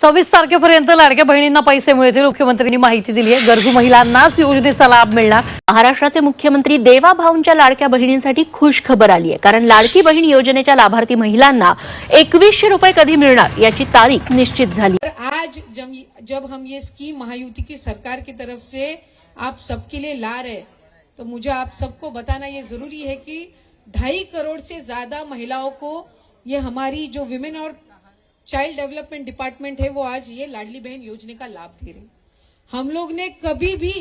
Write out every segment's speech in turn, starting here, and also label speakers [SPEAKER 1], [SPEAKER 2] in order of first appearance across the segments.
[SPEAKER 1] सव्वीस तारखेपर्यंत लाडक्या बहिणींना पैसे मिळतील मुख्यमंत्र्यांनी माहिती दिली आहे. गरजू महिलांनाच योजनेचा लाभ मिळणार.
[SPEAKER 2] महाराष्ट्राचे मुख्यमंत्री देवा भाऊंच्या लाडक्या बहिणींसाठी खुश खबर आली आहे. कारण लाडकी बहीण योजनेच्या लाभार्थी महिलांना एकवीसशे रुपये कधी मिळणार याची तारीख निश्चित झाली.
[SPEAKER 3] आज जब जब हम ये स्कीम महायुति की सरकार की तरफ से आप सबके लिए ला रहे तो मुझे आप सबको बताना ये जरूरी है कि ढाई करोड़ से ज्यादा महिलाओं को ये हमारी जो विमेन और चाइल्ड डेवलपमेंट डिपार्टमेंट है, वो आज ये लाडली बहन योजना का लाभ दे रहे हम लोग ने कभी भी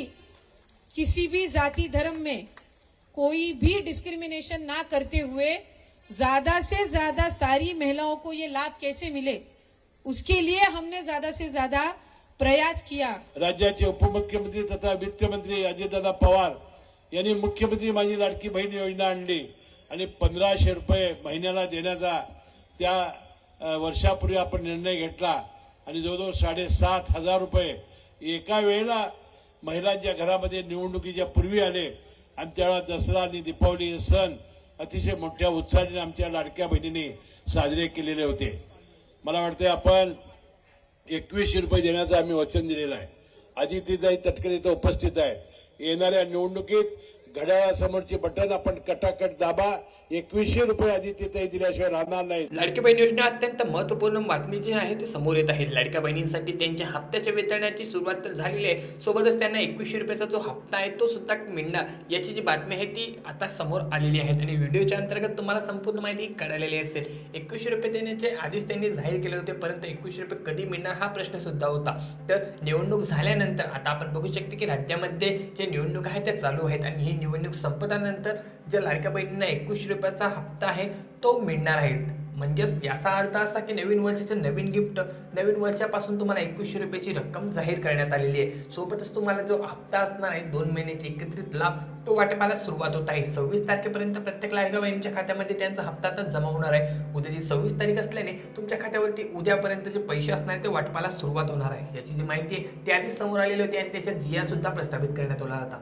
[SPEAKER 3] किसी भी जाति धर्म में कोई भी डिस्क्रिमिनेशन ना करते हुए ज़्यादा से ज़्यादा सारी महिलाओं को ये लाभ कैसे मिले, उसके लिए हमने ज़्यादा से ज़्यादा प्रयास किया।
[SPEAKER 4] राज्याचे उपमुख्यमंत्री तथा वित्तमंत्री अजितदादा पवार यांनी मुख्यमंत्री माझी लाडकी बहीण योजना आणली आणि पंधराशे रुपये महिन्याला देण्याचा त्या वर्षापूर्वी आपण निर्णय घेतला आणि जवळजवळ साडेसात हजार रुपये एका वेळेला महिलांच्या घरामध्ये निवडणुकीच्या पूर्वी आले. आणि त्यावेळा दसरा आणि दीपावली हे सण अतिशय मोठ्या उत्साहाने आमच्या लाडक्या बहिणींनी साजरे केलेले होते. मला वाटते आपण एकवीसशे रुपये देण्याचं आम्ही वचन दिलेलं आहे. आदित्यताई तटकरे इथं उपस्थित आहे. येणाऱ्या निवडणुकीत घड्याळासमोरचे बटन आपण कटाकट दाबा. एकवीसशे रुपये आदित्यताई दिल्याशिवाय राहणार नाही.
[SPEAKER 5] लाडकी बहीण योजना अत्यंत महत्त्वपूर्ण बातमी जी आहे ती समोर येत आहे. लाडक्या बहिणींसाठी त्यांच्या हप्त्याच्या वेतनाची सुरुवात तर झालेली आहे. सोबतच त्यांना एकवीसशे रुपयाचा जो हप्ता आहे तो सुद्धा मिळणार. याची जी बातमी आहे ती आता समोर आलेली आहे. आणि व्हिडिओच्या अंतर्गत तुम्हाला संपूर्ण माहिती कळालेली असेल. एकवीसशे रुपये देण्याचे आधीच त्यांनी जाहीर केले होते परंतु एकवीसशे रुपये कधी मिळणार हा प्रश्न सुद्धा होता. तर निवडणूक झाल्यानंतर आता आपण बघू शकतो की राज्यामध्ये जे निवडणूक आहे त्या चालू आहेत. आणि ही निवडणूक संपतानंतर ज्या लाडक्या बहिणींना एकवीसशे रुपयाचा हप्ता आहे तो मिळणार आहे. म्हणजेच याचा अर्थ असा की नवीन वर्षाचे नवीन गिफ्ट नवीन वर्षापासून तुम्हाला एकवीसशे रुपयाची रक्कम जाहीर करण्यात आलेली आहे. सोबतच तुम्हाला जो हप्ता असणार आहे दोन महिन्याचे एकत्रित लाभ तो वाटपाला सुरुवात होत आहे. सव्वीस तारखेपर्यंत प्रत्येक लाडक्या बहिणीच्या खात्यामध्ये त्यांचा हप्ता आता जमा होणार आहे. उद्याची सव्वीस तारीख असल्याने तुमच्या खात्यावरती उद्यापर्यंत जे पैसे असणार आहे ते वाटपाला सुरुवात होणार आहे. याची जी माहिती आहे ती आधीच समोर आलेली होती आणि त्याच्या जिया सुद्धा प्रस्थापित करण्यात आला होता.